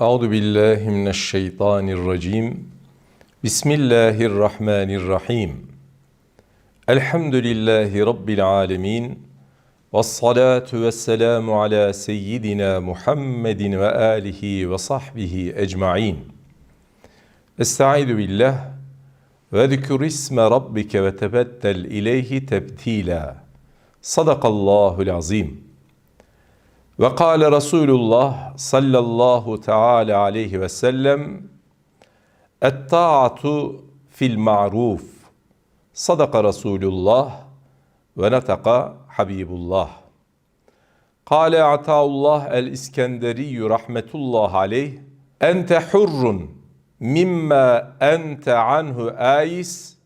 أعوذ بالله من الشيطان الرجيم. بسم الله الرحمن الرحيم. الحمد لله رب العالمين والصلاة والسلام على سيدنا محمد وآله وصحبه أجمعين. أستعيذ بالله وذكر اسم ربك وتبتل إليه تبتيلا. صدق الله العظيم. Ve kâle Resulullah sallallahu teala aleyhi ve sellem Et-ta'atu fil ma'ruf. Sadaka Resulullah ve netaka Habibullah. Kâle Ataullah el-İskenderi rahmetullah aleyh Ente hurrun mimma ente anhu ais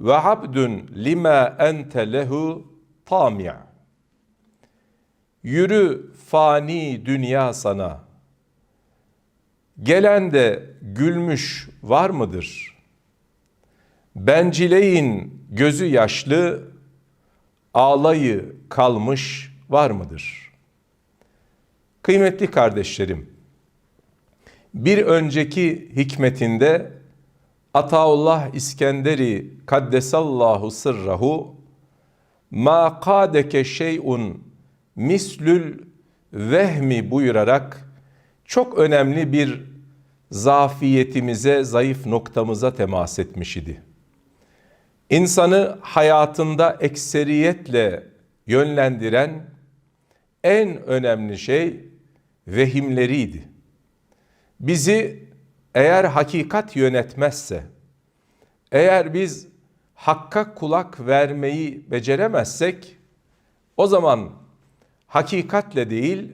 ve abdun lima ente lehu tami' Yürü fani dünya sana. Gelen de gülmüş var mıdır? Bencileyin gözü yaşlı, ağlayı kalmış var mıdır? Kıymetli kardeşlerim, bir önceki hikmetinde Ataullah İskenderi kaddesallahu sırrahu ma kadeke şey'un mislül vehmi buyurarak çok önemli bir zafiyetimize, zayıf noktamıza temas etmiş idi. İnsanı hayatında ekseriyetle yönlendiren en önemli şey vehimleriydi. Bizi eğer hakikat yönetmezse, eğer biz hakka kulak vermeyi beceremezsek, o zaman hakikatle değil,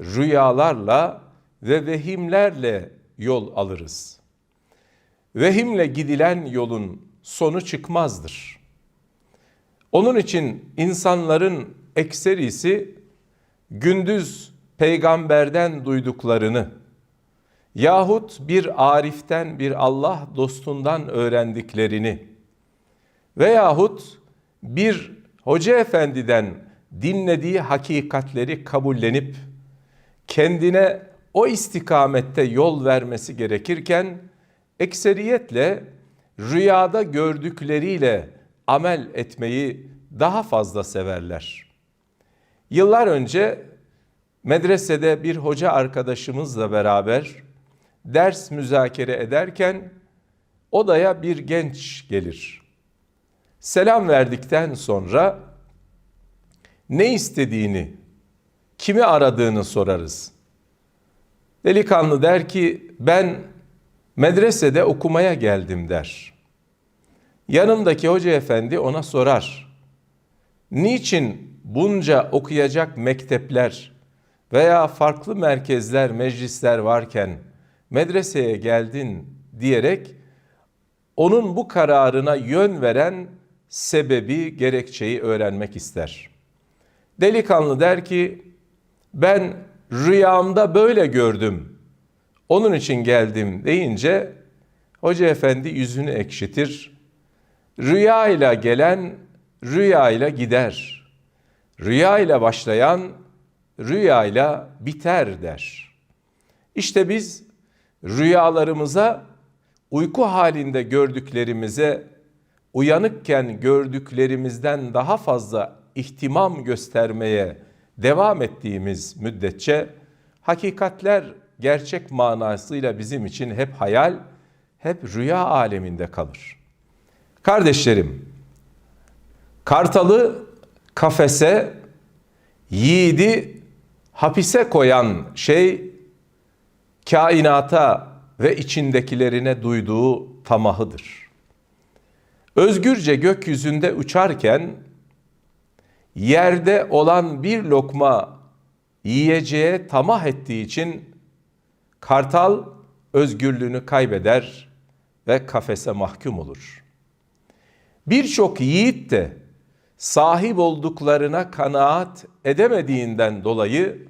rüyalarla ve vehimlerle yol alırız. Vehimle gidilen yolun sonu çıkmazdır. Onun için insanların ekserisi gündüz peygamberden duyduklarını yahut bir ariften bir Allah dostundan öğrendiklerini veyahut bir hoca efendiden dinlediği hakikatleri kabullenip kendine o istikamette yol vermesi gerekirken ekseriyetle rüyada gördükleriyle amel etmeyi daha fazla severler. Yıllar önce medresede bir hoca arkadaşımızla beraber ders müzakere ederken odaya bir genç gelir. Selam verdikten sonra ne istediğini, kimi aradığını sorarız. Delikanlı der ki ben medresede okumaya geldim der. Yanımdaki hoca efendi ona sorar. Niçin bunca okuyacak mektepler veya farklı merkezler, meclisler varken medreseye geldin diyerek onun bu kararına yön veren sebebi, gerekçeyi öğrenmek ister. Delikanlı der ki ben rüyamda böyle gördüm. Onun için geldim deyince hoca efendi yüzünü ekşitir. Rüyayla gelen rüyayla gider. Rüyayla başlayan rüyayla biter der. İşte biz rüyalarımıza uyku halinde gördüklerimize uyanıkken gördüklerimizden daha fazla ihtimam göstermeye devam ettiğimiz müddetçe hakikatler gerçek manasıyla bizim için hep hayal, hep rüya aleminde kalır. Kardeşlerim, kartalı kafese, yiğidi hapise koyan şey kainata ve içindekilerine duyduğu tamahıdır. Özgürce gökyüzünde uçarken yerde olan bir lokma yiyeceğe tamah ettiği için kartal özgürlüğünü kaybeder ve kafese mahkum olur. Birçok yiğit de sahip olduklarına kanaat edemediğinden dolayı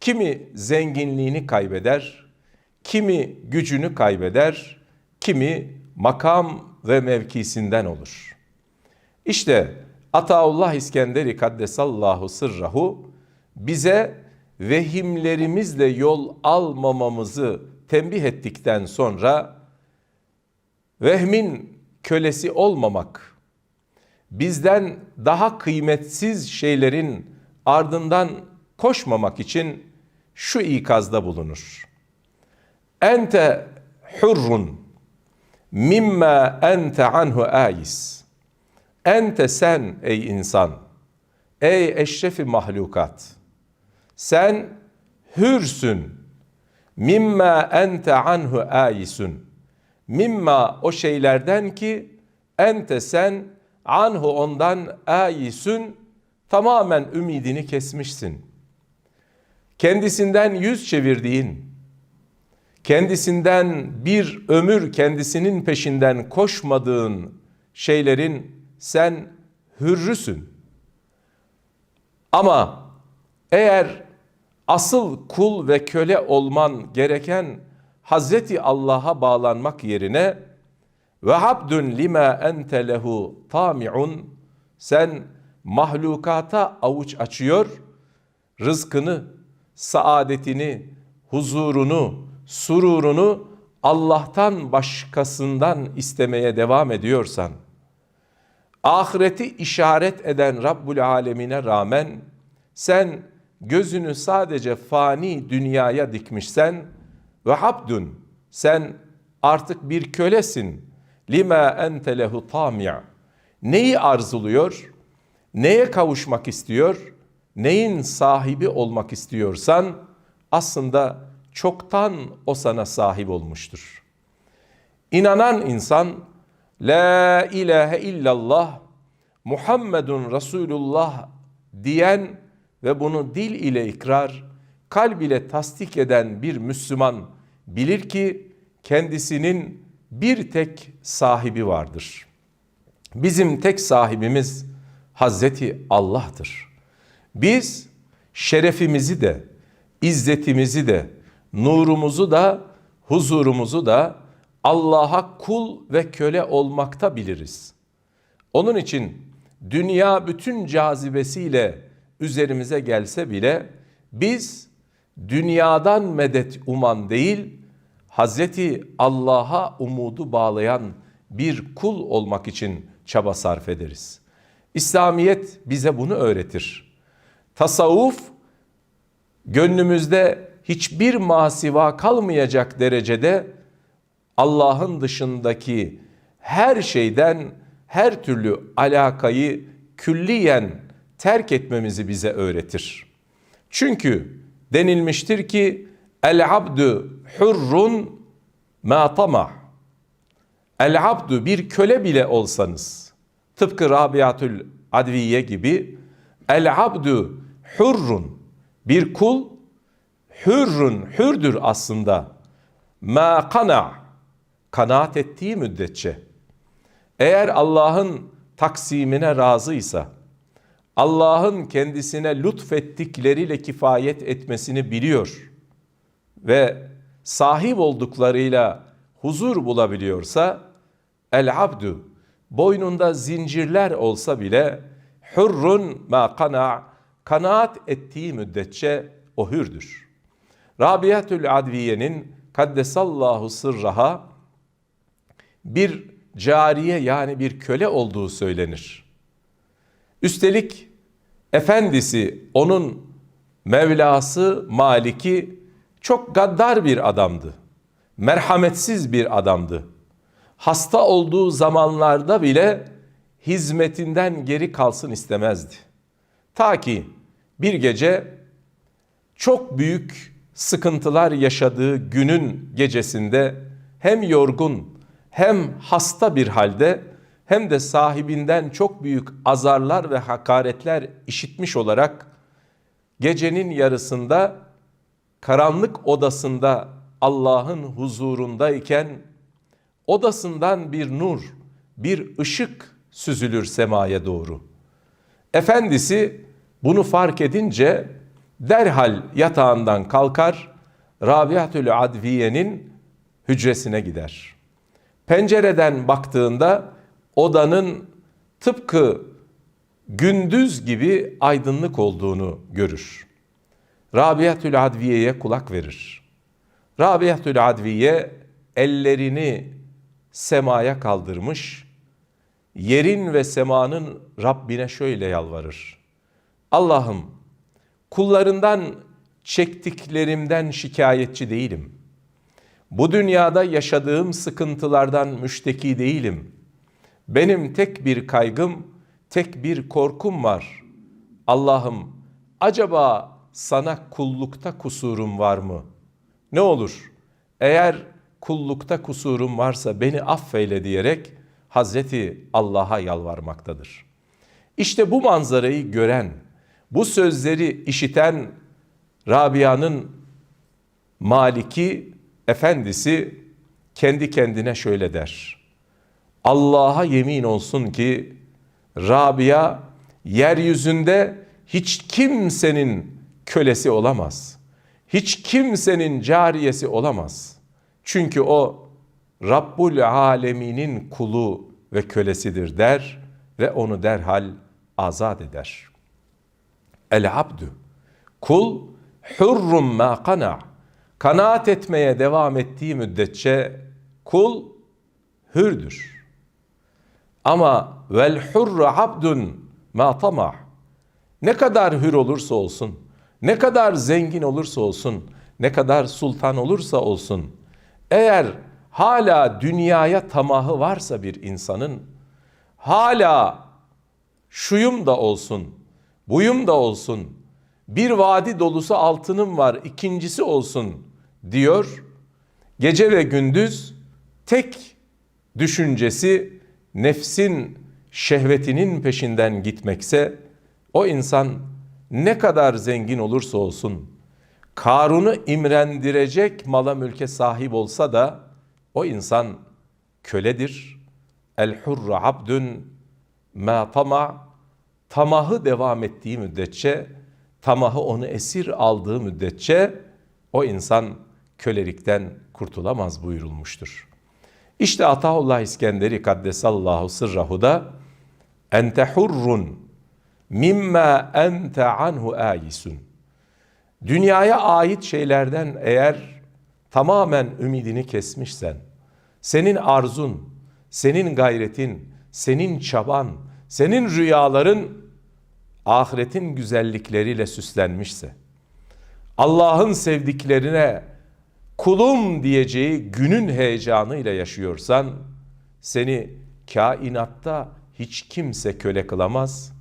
kimi zenginliğini kaybeder, kimi gücünü kaybeder, kimi makam ve mevkisinden olur. İşte Ataullah İskenderi Kaddesallahu sırrahu bize vehimlerimizle yol almamamızı tembih ettikten sonra vehmin kölesi olmamak, bizden daha kıymetsiz şeylerin ardından koşmamak için şu ikazda bulunur. Ente hurrun mimma ente anhu ais. Ente sen ey insan, ey eşrefi mahlukat. Sen hürsün. Mimma ente anhu aisun. Mimma o şeylerden ki ente sen anhu ondan aisun tamamen ümidini kesmişsin. Kendisinden yüz çevirdiğin, kendisinden bir ömür kendisinin peşinden koşmadığın şeylerin sen hürrüsün. Ama eğer asıl kul ve köle olman gereken Hazreti Allah'a bağlanmak yerine ve abdun lima ente lehu tamiun sen mahlukata avuç açıyor, rızkını, saadetini, huzurunu, sururunu Allah'tan başkasından istemeye devam ediyorsan, ahireti işaret eden Rabbul Alemine rağmen sen gözünü sadece fani dünyaya dikmişsen ve habdun sen artık bir kölesin. Lima ente lehu tami' neyi arzuluyor? Neye kavuşmak istiyor? Neyin sahibi olmak istiyorsan aslında çoktan o sana sahip olmuştur. İnanan insan La ilahe illallah Muhammedun Resulullah diyen ve bunu dil ile ikrar, kalb ile tasdik eden bir Müslüman bilir ki kendisinin bir tek sahibi vardır. Bizim tek sahibimiz Hazreti Allah'tır. Biz şerefimizi de, izzetimizi de, nurumuzu da, huzurumuzu da Allah'a kul ve köle olmakta biliriz. Onun için dünya bütün cazibesiyle üzerimize gelse bile biz dünyadan medet uman değil, Hazreti Allah'a umudu bağlayan bir kul olmak için çaba sarf ederiz. İslamiyet bize bunu öğretir. Tasavvuf gönlümüzde hiçbir masiva kalmayacak derecede Allah'ın dışındaki her şeyden her türlü alakayı külliyen terk etmemizi bize öğretir. Çünkü denilmiştir ki el abdu hurrun ma tama. El abdu bir köle bile olsanız tıpkı Rabiatül Adviye gibi el abdu hurrun bir kul hürrün hürdür aslında ma kana kanaat ettiği müddetçe eğer Allah'ın taksimine razıysa Allah'ın kendisine lütfettikleriyle kifayet etmesini biliyor ve sahip olduklarıyla huzur bulabiliyorsa el abdu boynunda zincirler olsa bile hurrun ma kana kanaat ettiği müddetçe o hürdür. Rabiatül Adviye'nin kaddesallahu sırraha bir cariye yani bir köle olduğu söylenir. Üstelik efendisi onun Mevlası Maliki çok gaddar bir adamdı. Merhametsiz bir adamdı. Hasta olduğu zamanlarda bile hizmetinden geri kalsın istemezdi. Ta ki bir gece çok büyük sıkıntılar yaşadığı günün gecesinde hem yorgun hem hasta bir halde hem de sahibinden çok büyük azarlar ve hakaretler işitmiş olarak gecenin yarısında karanlık odasında Allah'ın huzurundayken odasından bir nur, bir ışık süzülür semaya doğru. Efendisi bunu fark edince derhal yatağından kalkar, Rabiatül Adviye'nin hücresine gider. Pencereden baktığında odanın tıpkı gündüz gibi aydınlık olduğunu görür. Rabiatül Adviye'ye kulak verir. Rabiatül Adviye ellerini semaya kaldırmış, yerin ve semanın Rabbine şöyle yalvarır. Allah'ım kullarından çektiklerimden şikayetçi değilim. Bu dünyada yaşadığım sıkıntılardan müşteki değilim. Benim tek bir kaygım, tek bir korkum var. Allah'ım acaba sana kullukta kusurum var mı? Ne olur eğer kullukta kusurum varsa beni affeyle diyerek Hazreti Allah'a yalvarmaktadır. İşte bu manzarayı gören, bu sözleri işiten Rabia'nın maliki efendisi kendi kendine şöyle der. Allah'a yemin olsun ki Rabia yeryüzünde hiç kimsenin kölesi olamaz. Hiç kimsenin cariyesi olamaz. Çünkü o Rabbul Aleminin kulu ve kölesidir der ve onu derhal azat eder. El abdü kul hurrum ma kana kanaat etmeye devam ettiği müddetçe kul hürdür. Ama vel hurru abdun ma tamah ne kadar hür olursa olsun, ne kadar zengin olursa olsun, ne kadar sultan olursa olsun, eğer hala dünyaya tamahı varsa bir insanın, hala şuyum da olsun, buyum da olsun, bir vadi dolusu altınım var, ikincisi olsun diyor. Gece ve gündüz tek düşüncesi nefsin şehvetinin peşinden gitmekse o insan ne kadar zengin olursa olsun Karun'u imrendirecek mala mülke sahip olsa da o insan köledir. El hurru abdün ma tama tamahı devam ettiği müddetçe tamahı onu esir aldığı müddetçe o insan kölelikten kurtulamaz buyurulmuştur. İşte Ataullah İskenderi Kaddesallahu sırrahu da ente hurrun mimma ente anhu ayisun. Dünyaya ait şeylerden eğer tamamen ümidini kesmişsen, senin arzun, senin gayretin, senin çaban, senin rüyaların ahiretin güzellikleriyle süslenmişse, Allah'ın sevdiklerine kulum diyeceği günün heyecanıyla yaşıyorsan, seni kainatta hiç kimse köle kılamaz.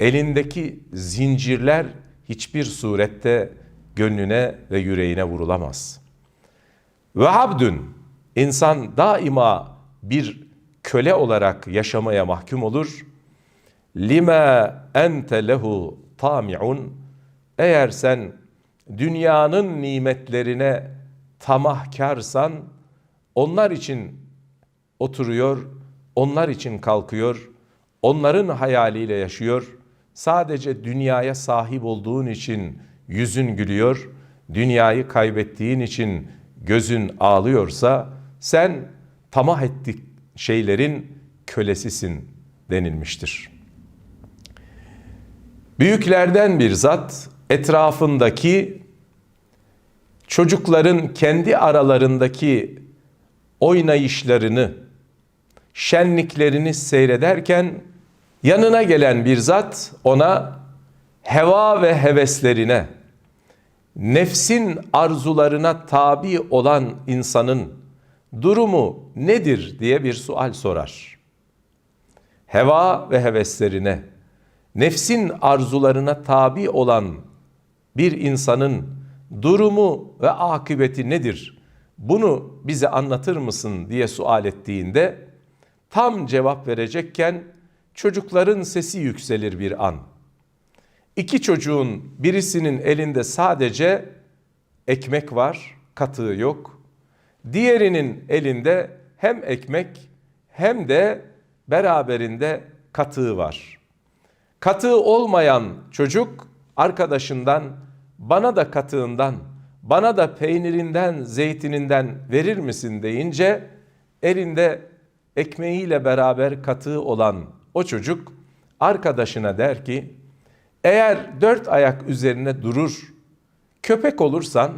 Elindeki zincirler hiçbir surette gönlüne ve yüreğine vurulamaz. Ve abdün, insan daima bir köle olarak yaşamaya mahkum olur. Lima ente lehu tami'un. Eğer sen dünyanın nimetlerine tamahkarsan, onlar için oturuyor, onlar için kalkıyor, onların hayaliyle yaşıyor. Sadece dünyaya sahip olduğun için yüzün gülüyor, dünyayı kaybettiğin için gözün ağlıyorsa sen tamah ettik şeylerin kölesisin denilmiştir. Büyüklerden bir zat etrafındaki çocukların kendi aralarındaki oynayışlarını, şenliklerini seyrederken yanına gelen bir zat ona heva ve heveslerine, nefsin arzularına tabi olan insanın durumu nedir diye bir sual sorar. Heva ve heveslerine, nefsin arzularına tabi olan bir insanın durumu ve akıbeti nedir? Bunu bize anlatır mısın diye sual ettiğinde tam cevap verecekken çocukların sesi yükselir bir an. İki çocuğun birisinin elinde sadece ekmek var, katığı yok. Diğerinin elinde hem ekmek hem de beraberinde katığı var. Katığı olmayan çocuk arkadaşından bana da katığından, bana da peynirinden, zeytininden verir misin deyince elinde ekmeğiyle beraber katığı olan o çocuk arkadaşına der ki eğer dört ayak üzerine durur Köpek olursan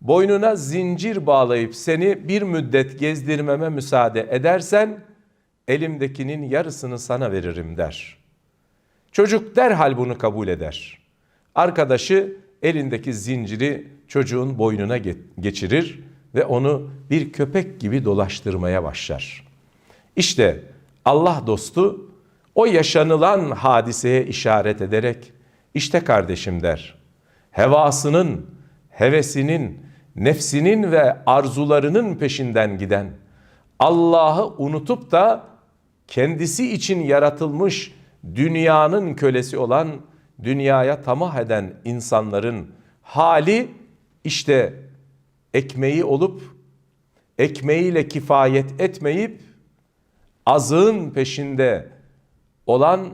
boynuna zincir bağlayıp seni bir müddet gezdirmeme müsaade edersen elimdekinin yarısını sana veririm der. Çocuk derhal bunu kabul eder. Arkadaşı elindeki zinciri çocuğun boynuna ge- geçirir ve onu bir köpek gibi dolaştırmaya başlar. İşte Allah dostu o yaşanılan hadiseye işaret ederek işte kardeşim der. Hevasının, hevesinin, nefsinin ve arzularının peşinden giden, Allah'ı unutup da kendisi için yaratılmış dünyanın kölesi olan, dünyaya tamah eden insanların hali işte ekmeği olup ekmeğiyle kifayet etmeyip azığın peşinde olan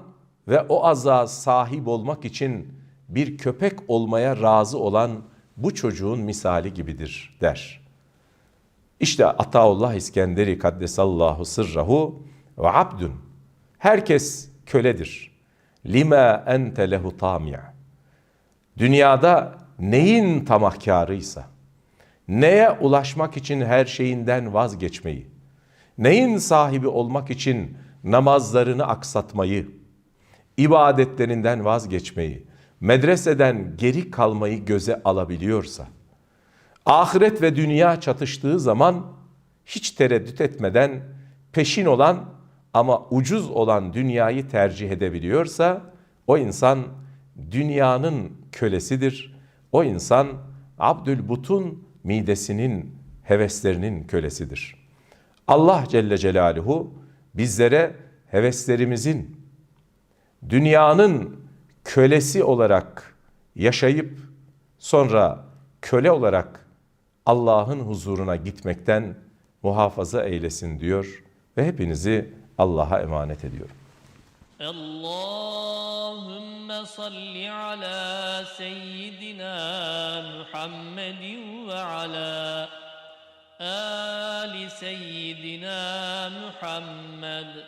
ve o aza sahip olmak için bir köpek olmaya razı olan bu çocuğun misali gibidir der. İşte Ataullah İskenderi Kaddesallahu sırrahu ve abdun. Herkes köledir. Lima ente lehu tami'a. Dünyada neyin tamahkarıysa, neye ulaşmak için her şeyinden vazgeçmeyi, neyin sahibi olmak için namazlarını aksatmayı, ibadetlerinden vazgeçmeyi, medreseden geri kalmayı göze alabiliyorsa, ahiret ve dünya çatıştığı zaman hiç tereddüt etmeden peşin olan ama ucuz olan dünyayı tercih edebiliyorsa o insan dünyanın kölesidir. O insan Abdülbutun midesinin heveslerinin kölesidir. Allah Celle Celaluhu bizlere heveslerimizin dünyanın kölesi olarak yaşayıp sonra köle olarak Allah'ın huzuruna gitmekten muhafaza eylesin diyor ve hepinizi Allah'a emanet ediyorum. اللهم صل على سيدنا محمد وعلى آل سيدنا محمد